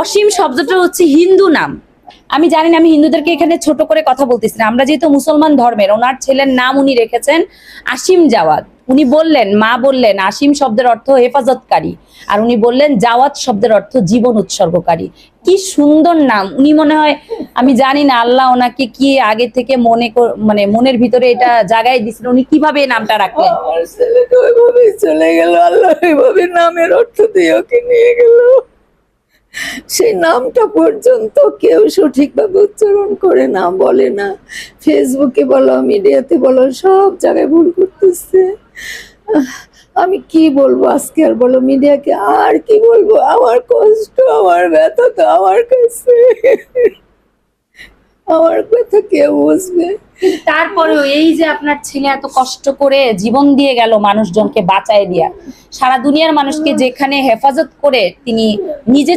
অসীম শব্দটা হচ্ছে হিন্দু নাম। আমি জানি না, আমি হিন্দুদেরকে এখানে ছোট করে কথা বলতেছি না। আমরা যেহেতু মুসলমান ধর্মের, ওনার ছেলের নাম উনি রেখেছেন আসিম জাওয়াদ উনি বললেন, মা বললেন, আসিম শব্দের অর্থ হেফাজতকারী। আর উনি বললেন, জাওয়াত শব্দের অর্থ জীবন উৎসর্গকারী। কি সুন্দর নাম। উনি মনে হয়, আমি জানি না, আল্লাহ ওনাকে কি আগে থেকে মনে মানে মনের ভিতরে এটা জাগায় দিছিল উনি কীভাবে নামটা রাখলেন? চলে গেল। আল্লাহ ওইভাবে নামের অর্থ দিয়ে ওকে নিয়ে গেল। সেই নামটা পর্যন্ত কেউ সঠিকভাবে উচ্চারণ করে না, বলে না। ফেসবুকে বলো, মিডিয়াতে বলো, সব জায়গায় ভুল করতেছে। আমি কি বলব আজকে আর বলো, মিডিয়াকে আর কি বলব? আমার কষ্ট, আমার ব্যথা তো আমার কাছে। আমার কথা কেউ বুঝবে? তারপরেও এই যে আপনার ছেলে এত কষ্ট করে জীবন দিয়ে গেল মানুষজনকে বাঁচায় দিয়া, সারা দুনিয়ার মানুষকে যেখানে হেফাজত করে তিনি নিজে